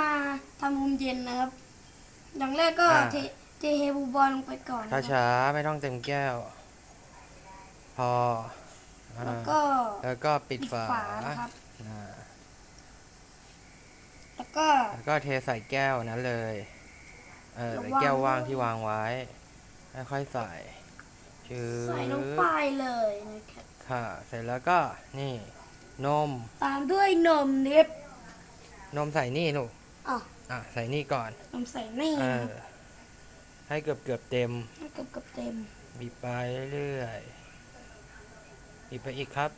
มาทำนมเย็นนะครับ อย่างแรกก็อ่า เทเทเฮบูบอลลงไปก่อนนะคช้ารับช้าๆไม่ต้องเต็มแก้ว พออ่าแล้วก็แล้วก็ปิดปิดฝาฝานะครับ อ่าแล้วก็ แล้วก็เทใส่แก้วนั้นเลยเออแล้วใส่แก้ววางว่างที่วางไว้ ค่อยๆใส่ชื่อใส่ลงไปเลยนะครับ ค่ะ เสร็จแล้วก็นี่ นม ตามด้วยนมนิบ นมใส่นี่ลูกอะอะใส่นี่ก่อน นมใส่นี่เอนะอให้เกือบเกือบๆเต็มให้เกือบเกือบเต็ม บีบไปเรื่อยๆบีบไปอีกครับ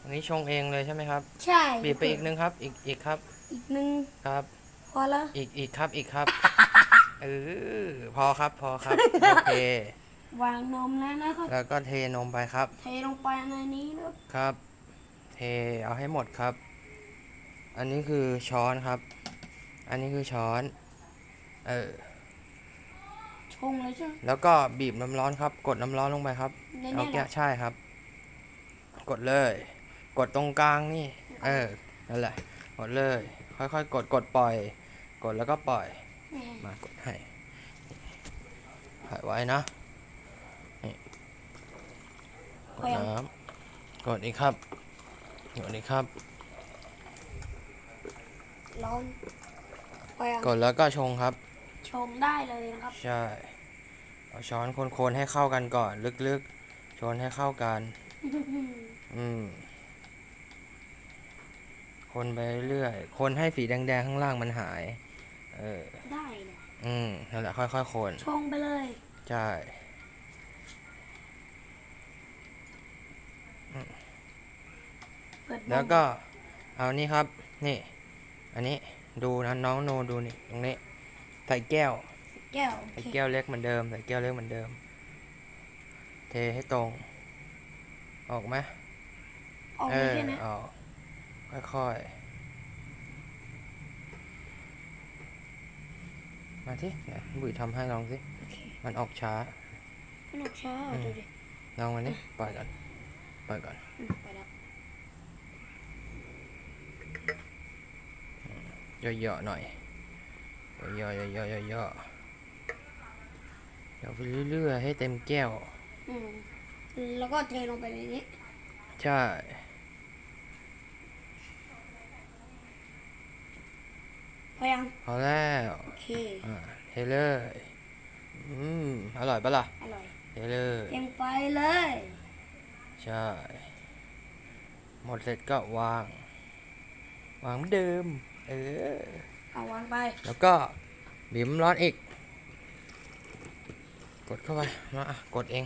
อันนี้ชงเองเลยใช่ไหมครับ ใช่บีบไปอีกนึงครับ อีกอีกครับ อีกหนึ่งครับ พอแล้วอีกอีกครับอีกครับเออพอครับพอครับโอเควางนมแล้วนะครับแล้วก็เทนมไปครับ เทลงไปในนี้นะครับครับ เทเอาให้หมดครับ อันนี้คือช้อนครับ อันนี้คือช้อน เออ ชงเลยใช่ไหม แล้วก็บีบน้ำร้อนครับ กดน้ำร้อนลงไปครับในเอานี้แก้นะวใช่ครับ กดเลย กดตรงกลางนี่ เออ นั่นแหละ กดเลย ค่อยๆ กด กดปล่อย กดแล้วก็ปล่อยนี่มากดให้ถ่ายไว้นะนี่กดน้ำกดอีกครับ กดอีกครับ ร้อนไปอะกดแล้วก็ชงครับ ชงได้เลยนะครับ ใช่ เอาช้อนคนๆให้เข้ากันก่อน ลึกๆชนให้เข้ากัน อืม คนไปเรื่อยๆคนให้สีแดงๆข้างล่างมันหาย เออ ได้เลยอืมนั่นแหละค่อยๆคน ชงไปเลย ใช่เปิดนมแล้วก็เอานี่ครับ นี่ อันนี้ดูนะน้องโนดูนี่ตรงนี้ใส่แก้วแก้วโอใส่เคแก้วเล็กเหมือนเดิมใส่แก้วเล็กเหมือนเดิม เทให้ตรง ออกไหมออกเอมาอแค่นี้ออกค่อยๆมาที่ไหนบุ๋ยทำให้ลองสิโอเคมันออกช้าไม่หนักช้าอืม ดูดิลองมันนี่ปล่อยก่อนปล่อยก่อน อืมไปแล้ว ย่อๆหน่อยย่อๆย่อๆย่อๆย่อๆเดี๋ยวไปเรื่อยๆให้เต็มแก้ว อืมแล้วก็เทลงไปในนี้ ใช่พอยังพอแล้วโอเคอ่าเทเลยอืมอร่อยปะล่ะอร่อยเทเลยเทลงไปเลย ใช่ หมดเสร็จก็วาง วางเหมือนเดิม เออ เอาวางไป แล้วก็บีบน้ำร้อนอีก กดเข้าไป มาอะกดเอง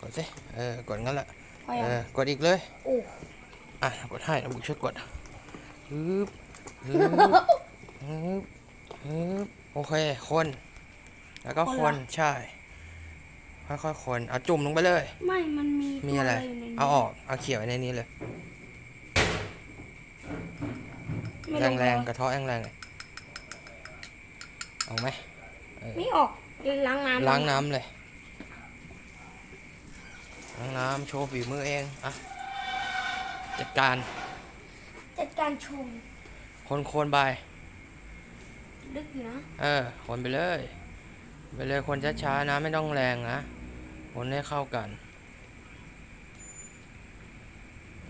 กดสิ เออ กดงั้นแหละ พอยังเออ กดอีกเลย โอ้อะ กดให้นะบุกช่วยกดฮึบฮึบฮึบฮึบโอเค คน แล้วก็คน ใช่ ค่อยๆคน เอาจุ่มลงไปเลย ไม่ มันมีมีตัวอะไรยู่ในนี้เอาออก เอาเขี่ยไว้ในนี้เลย ไม่แรลงงแรงไปๆกระเทาะแรงแรงๆเลยเอาไหมเออไม่ออกล้างน้ำล้างน้ำเลยล้างน้ำโชว์ฝีมือเองอะจัดการจัดการชงคนโคนๆไปลึกอยู่นะเออคนไปเลยไปเลยคนช้าๆนะไม่ต้องแรงนะคนให้เข้ากัน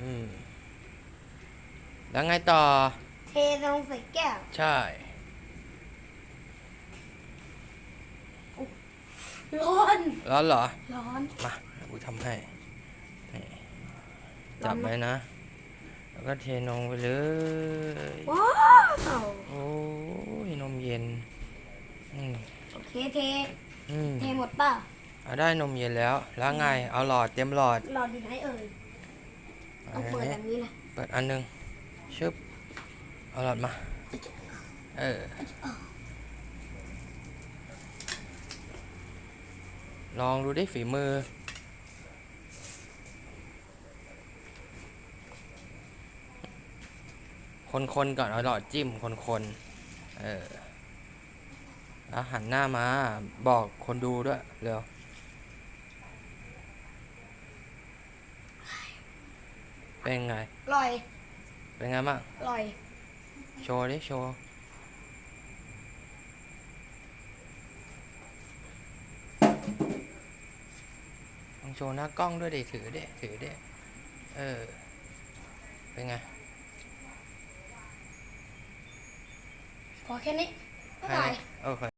อืมแล้วไงต่อ เทลงใส่แก้ว ใช่ ร้อน ร้อนเหรอ ร้อน มากูทำให้นี่ร้จัอบนไหมไว้นะ แล้วก็เทนมไปเลย ว้าวโอ้ยนมเย็น อืมโอเคเท อืมเทหมดป่ะเอาได้นมเย็นแล้ว แล้วไง เอาหลอดเต็มหลอดหลอดอยู่ไหนเอ่ยอัเอานเปิดนี้แบบนี้เลยเปิดอันหนึง ชึบ เอาหลอดมา เออ ลองดูดิฝีมือ คนๆก่อนเอาหลอดจิ้มคนๆเออ แล้วหันหน้ามาบอกคนดูด้วย เร็วเป็นไง อร่อย เป็นไงบ้าง อร่อย โชว์ดิโชว์ลองโชว์หน้ากล้องด้วยดิถือดิถือดิเออ เป็นไง พอแค่นี้บ๊ายแค่บายนี้โอเค